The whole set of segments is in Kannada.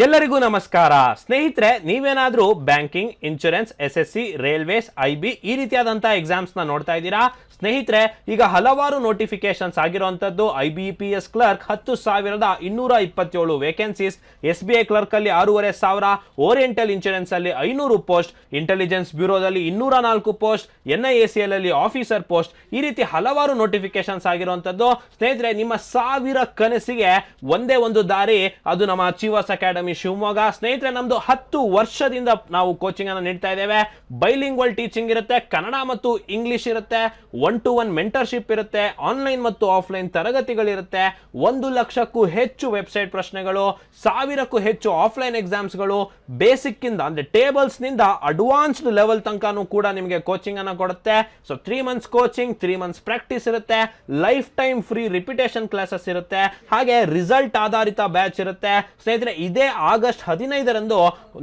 ಎಲ್ಲರಿಗೂ ನಮಸ್ಕಾರ. ಸ್ನೇಹಿತರೆ, ನೀವೇನಾದ್ರೂ banking, insurance, S S C, railways, I B ಈ ರೀತಿಯಾದಂತಹ ಎಕ್ಸಾಮ್ಸ್ನ ನೋಡ್ತಾ ಇದ್ದೀರಾ? ಸ್ನೇಹಿತರೆ, ಈಗ ಹಲವಾರು ನೋಟಿಫಿಕೇಶನ್ಸ್ ಆಗಿರುವಂತದ್ದು I B P S clerk ಹತ್ತು ಸಾವಿರದ ಇನ್ನೂರ ಇಪ್ಪತ್ತೇಳು vacancies S B I clerk ಅಲ್ಲಿ ಆರೂವರೆ ಸಾವಿರ ಓರಿಯೆಂಟಲ್ ಇನ್ಶೂರೆನ್ಸ್ ಅಲ್ಲಿ ಐನೂರು ಪೋಸ್ಟ್ ಇಂಟೆಲಿಜೆನ್ಸ್ ಬ್ಯೂರೋದಲ್ಲಿ ಇನ್ನೂರ ನಾಲ್ಕು post N I A C L ಅಲ್ಲಿ ಆಫೀಸರ್ ಪೋಸ್ಟ್ ಈ ರೀತಿ ಹಲವಾರು ನೋಟಿಫಿಕೇಶನ್ಸ್ ಆಗಿರುವಂತದ್ದು ಸ್ನೇಹಿತರೆ, ನಿಮ್ಮ ಸಾವಿರ ಕನಸಿಗೆ ಒಂದೇ ಒಂದು ದಾರಿ, ಅದು ನಮ್ಮ ಅಚೀವರ್ಸ್ ಅಕಾಡೆಮಿ ಶಿವಮೊಗ್ಗ, ಸ್ನೇಹಿತರೆ, ನಮ್ದು ಹತ್ತು ವರ್ಷದಿಂದ ನಾವು ಕೋಚಿಂಗ್ ಅನ್ನು ನೀಡ್ತಾ ಇದ್ದೇವೆ. ಬೈಲಿಂಗ್ವಲ್ ಟೀಚಿಂಗ್ ಇರುತ್ತೆ, ಕನ್ನಡ ಮತ್ತು ಇಂಗ್ಲಿಷ್ ಇರುತ್ತೆ ಒನ್ ಟು ಒನ್ ಮೆಂಟರ್ಶಿಪ್ ಇರುತ್ತೆ ಆನ್ಲೈನ್ ಮತ್ತು ಆಫ್ಲೈನ್ ತರಗತಿಗಳಿರುತ್ತೆ. ಒಂದು ಲಕ್ಷಕ್ಕೂ ಹೆಚ್ಚು ವೆಬ್ಸೈಟ್ ಪ್ರಶ್ನೆಗಳು, ಸಾವಿರಕ್ಕೂ ಹೆಚ್ಚು ಆಫ್ಲೈನ್ ಎಕ್ಸಾಮ್ಸ್ಗಳು ಬೇಸಿಕ್ ಇಂದ ಅಂದ್ರೆ ಟೇಬಲ್ಸ್ನಿಂದ ಅಡ್ವಾನ್ಸ್ಡ್ ಲೆವೆಲ್ ತನಕನೂ ಕೂಡ ನಿಮಗೆ ಕೋಚಿಂಗ್ ಅನ್ನು ಕೊಡುತ್ತೆ. So three months coaching three months practice ಇರುತ್ತೆ. Life time free repetition classes ಇರುತ್ತೆ. ಹಾಗೆ ರಿಸಲ್ಟ್ ಆಧಾರಿತ ಬ್ಯಾಚ್ ಇರುತ್ತೆ. ಸ್ನೇಹಿತರೆ, ಇದೇ ಆಗಸ್ಟ್ ಹದಿನೈದರಂದು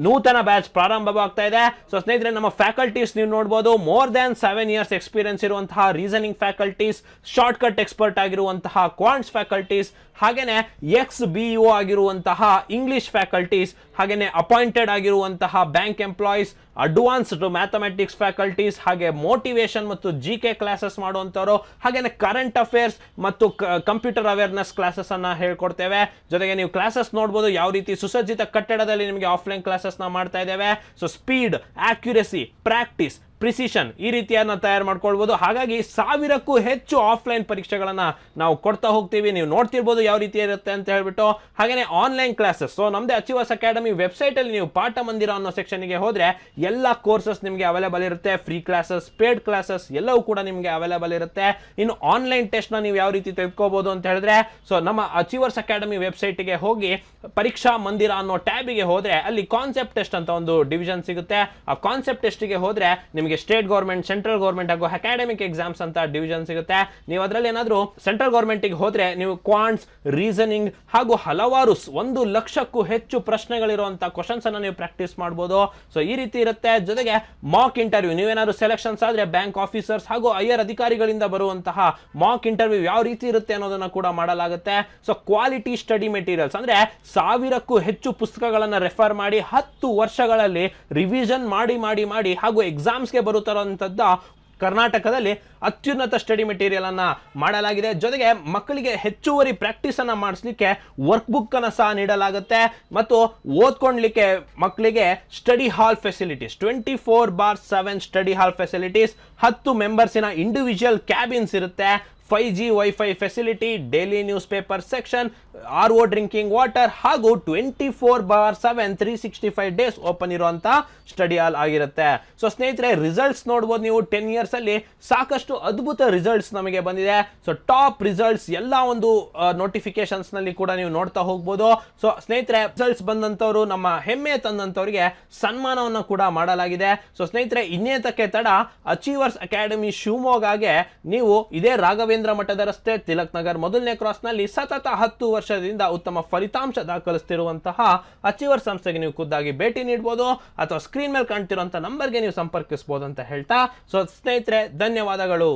ನೂತನ ಬ್ಯಾಚ್ ಪ್ರಾರಂಭವಾಗ್ತಾ ಇದೆ. ಸೊ ಸ್ನೇಹಿತರೆ, ನಮ್ಮ ಫ್ಯಾಕಲ್ಟೀಸ್ ನೀವು ನೋಡಬಹುದು more than seven years experience ಇರುವಂತಹ reasoning faculties short cut expert ಆಗಿರುವಂತಹ ಕ್ವಾಂಟ್ಸ್ ಫ್ಯಾಕಲ್ಟೀಸ್ ಹಾಗೇನೆ ಎಕ್ಸ್ ಬಿ ಯು ಆಗಿರುವಂತಹ ಇಂಗ್ಲಿಷ್ ಫ್ಯಾಕಲ್ಟೀಸ್ ಹಾಗೇನೆ ಅಪಾಯಿಂಟೆಡ್ ಆಗಿರುವಂತಹ bank employees advanced mathematics faculties ಹಾಗೆ ಮೋಟಿವೇಶನ್ ಮತ್ತು ಜಿ ಕೆ ಕ್ಲಾಸಸ್ ಮಾಡುವಂಥವ್ರು, ಹಾಗೇನೆ ಕರೆಂಟ್ ಅಫೇರ್ಸ್ ಮತ್ತು ಕಂಪ್ಯೂಟರ್ ಅವೇರ್ನೆಸ್ ಕ್ಲಾಸಸ್ ಅನ್ನ ಹೇಳ್ಕೊಡ್ತೇವೆ. ಜೊತೆಗೆ ನೀವು ಕ್ಲಾಸಸ್ ನೋಡ್ಬೋದು, ಯಾವ ರೀತಿ ಸುಸಜ್ಜಿತ ಕಟ್ಟಡದಲ್ಲಿ ನಿಮಗೆ ಆಫ್ಲೈನ್ ಕ್ಲಾಸಸ್ನ ಮಾಡ್ತಾ ಇದ್ದೇವೆ. So speed accuracy practice precision ಈ ರೀತಿಯನ್ನ ತಯಾರು ಮಾಡ್ಕೊಳ್ಬೋದು. ಹಾಗಾಗಿ ಸಾವಿರಕ್ಕೂ ಹೆಚ್ಚು ಆಫ್ಲೈನ್ ಪರೀಕ್ಷೆಗಳನ್ನ ನಾವು ಕೊಡ್ತಾ ಹೋಗ್ತೀವಿ. ನೀವು ನೋಡ್ತಿರ್ಬೋದು ಯಾವ ರೀತಿ ಇರುತ್ತೆ ಅಂತ ಹೇಳ್ಬಿಟ್ಟು. ಹಾಗೇನೆ ಆನ್ಲೈನ್ ಕ್ಲಾಸಸ್ ಸೊ ನಮ್ದೇ ಅಚೀವರ್ಸ್ ಅಕಾಡೆಮಿ ವೆಬ್ಸೈಟ್ ಅಲ್ಲಿ ನೀವು ಪಾಠ ಮಂದಿರ ಅನ್ನೋ ಸೆಕ್ಷನ್ಗೆ ಹೋದ್ರೆ ಎಲ್ಲ ಕೋರ್ಸಸ್ ನಿಮಗೆ ಅವೈಲೇಬಲ್ ಇರುತ್ತೆ. ಫ್ರೀ ಕ್ಲಾಸಸ್ ಪೇಡ್ ಕ್ಲಾಸಸ್ ಎಲ್ಲವೂ ಕೂಡ ನಿಮಗೆ ಅವೈಲೇಬಲ್ ಇರುತ್ತೆ. ಇನ್ನು ಆನ್ಲೈನ್ ಟೆಸ್ಟ್ನ ನೀವು ಯಾವ ರೀತಿ ತೆಗೆದುಕೋಬಹುದು ಅಂತ ಹೇಳಿದ್ರೆ ಸೊ ನಮ್ಮ ಅಚೀವರ್ಸ್ ಅಕಾಡೆಮಿ ವೆಬ್ಸೈಟ್ಗೆ ಹೋಗಿ ಪರೀಕ್ಷಾ ಮಂದಿರ ಅನ್ನೋ ಟ್ಯಾಬಿಗೆ ಹೋದ್ರೆ ಅಲ್ಲಿ ಕಾನ್ಸೆಪ್ಟ್ ಟೆಸ್ಟ್ ಅಂತ ಒಂದು ಡಿವಿಷನ್ ಸಿಗುತ್ತೆ. ಆ ಕಾನ್ಸೆಪ್ಟ್ ಟೆಸ್ಟ್ಗೆ ಹೋದ್ರೆ ನಿಮಗೆ ಸ್ಟೇಟ್ ಗೌರ್ಮೆಂಟ್ ಸೆಂಟ್ರಲ್ ಗೌರ್ಮೆಂಟ್ ಹಾಗೂ ಅಕಾಡೆಮಿಕ್ ಎಕ್ಸಾಮ್ಸ್ ಅಂತ ಡಿವಿಷನ್ ಸಿಗುತ್ತೆ. ನೀವು ಅದರಲ್ಲಿ ಏನಾದರೂ ಸೆಂಟ್ರಲ್ ಗೌರ್ಮೆಂಟ್ಗೆ ಹೋದ್ರೆ ನೀವು ಕ್ವಾಂಟ್ಸ್ ರೀಸನಿಂಗ್ ಹಾಗೂ ಹಲವಾರು ಒಂದು ಲಕ್ಷಕ್ಕೂ ಹೆಚ್ಚು ಪ್ರಶ್ನೆಗಳಿರುವಂಥ ಕ್ವಶನ್ಸ್ ಅನ್ನ ನೀವು ಪ್ರಾಕ್ಟೀಸ್ ಮಾಡ್ಬೋದು. ಸೊ ಈ ರೀತಿ ಇರುತ್ತೆ. ಜೊತೆಗೆ ಮಾಕ್ ಇಂಟರ್ವ್ಯೂ ನೀವೇನಾದ್ರು ಸೆಲೆಕ್ಷನ್ಸ್ ಆದ್ರೆ ಬ್ಯಾಂಕ್ ಆಫೀಸರ್ಸ್ ಹಾಗೂ ಐಯರ್ ಅಧಿಕಾರಿಗಳಿಂದ ಬರುವಂತಹ ಮಾಕ್ ಇಂಟರ್ವ್ಯೂ ಯಾವ ರೀತಿ ಇರುತ್ತೆ ಅನ್ನೋದನ್ನ ಕೂಡ ಮಾಡಲಾಗುತ್ತೆ. ಸೊ ಕ್ವಾಲಿಟಿ ಸ್ಟಡಿ ಮೆಟೀರಿಯಲ್ಸ್ ಅಂದ್ರೆ ಸಾವಿರಕ್ಕೂ ಹೆಚ್ಚು ಪುಸ್ತಕಗಳನ್ನ ರೆಫರ್ ಮಾಡಿ ಹತ್ತು ವರ್ಷಗಳಲ್ಲಿ ರಿವಿಷನ್ ಮಾಡಿ ಮಾಡಿ ಮಾಡಿ ಹಾಗೂ ಎಕ್ಸಾಮ್ಸ್ಗೆ ಬರುತ್ತಿರುವಂತದ್ದ ಕರ್ನಾಟಕದಲ್ಲಿ ಅತ್ಯುನ್ನತ ಸ್ಟಡಿ ಮೆಟೀರಿಯಲ್ ಅನ್ನ ಮಾಡಲಾಗಿದೆ. ಜೊತೆಗೆ ಮಕ್ಕಳಿಗೆ ಹೆಚ್ಚುವರಿ ಪ್ರಾಕ್ಟೀಸ್ ಅನ್ನ ಮಾಡಿಸ್ಲಿಕ್ಕೆ ವರ್ಕ್ ಬುಕ್ ಅನ್ನ ಸಹ ನೀಡಲಾಗುತ್ತೆ ಮತ್ತು ಓದ್ಕೊಳ್ಲಿಕ್ಕೆ ಮಕ್ಕಳಿಗೆ study hall facilities twenty four bar seven study hall facilities ಹತ್ತು ಮೆಂಬರ್ಸಿನ ಇಂಡಿವಿಜುವಲ್ ಕ್ಯಾಬಿನ್ಸ್ ಇರುತ್ತೆ. Five G wifi facility daily news paper section R O drinking water ಹಾಗೂ twenty four bar seven three sixty five days open ಇರುವಂಥ ಸ್ಟಡಿ ಹಾಲ್ ಆಗಿರುತ್ತೆ. ಸೊ ಸ್ನೇಹಿತರೆ ರಿಸಲ್ಟ್ಸ್ ನೋಡ್ಬೋದು ನೀವು ಟೆನ್ ಇಯರ್ಸ್ ಅಲ್ಲಿ. ಸಾಕಷ್ಟು ಅದ್ಭುತ ರಿಸಲ್ಟ್ಸ್ ನಮಗೆ ಬಂದಿದೆ. ಸೊ ಟಾಪ್ ರಿಸಲ್ಟ್ಸ್ ಎಲ್ಲ ಒಂದು ನೋಟಿಫಿಕೇಶನ್ಸ್ನಲ್ಲಿ ಕೂಡ ನೀವು ನೋಡ್ತಾ ಹೋಗ್ಬೋದು. ಸೊ ಸ್ನೇಹಿತರೆ ರಿಸಲ್ಟ್ಸ್ ಬಂದಂಥವರು ನಮ್ಮ ಹೆಮ್ಮೆ ತಂದಂತವ್ರಿಗೆ ಸನ್ಮಾನವನ್ನು ಕೂಡ ಮಾಡಲಾಗಿದೆ. ಸೊ ಸ್ನೇಹಿತರೆ, ಇನ್ನೇತಕ್ಕೆ ತಡ ಅಚೀವರ್ಸ್ ಅಕಾಡೆಮಿ ಶಿವಮೊಗ್ಗಗೆ ನೀವು ಇದೇ ರಾಘವೇಂದ್ರ ಮಠದ ರಸ್ತೆ ತಿಲಕ್ ನಗರ್ ಮೊದಲನೇ ಕ್ರಾಸ್ನಲ್ಲಿ ಸತತ ಹತ್ತು ವರ್ಷದಿಂದ ಉತ್ತಮ ಫಲಿತಾಂಶ ದಾಖಲಿಸ್ತಿರುವಂತಹ ಅಚೀವರ್ ಸಂಸ್ಥೆಗೆ ನೀವು ಖುದ್ದಾಗಿ ಭೇಟಿ ನೀಡಬಹುದು ಅಥವಾ ಸ್ಕ್ರೀನ್ ಮೇಲೆ ಕಾಣ್ತಿರುವಂತಹ ನಂಬರ್ಗೆ ನೀವು ಸಂಪರ್ಕಿಸಬಹುದು ಅಂತ ಹೇಳ್ತಾ, ಸೊ ಸ್ನೇಹಿತರೆ, ಧನ್ಯವಾದಗಳು.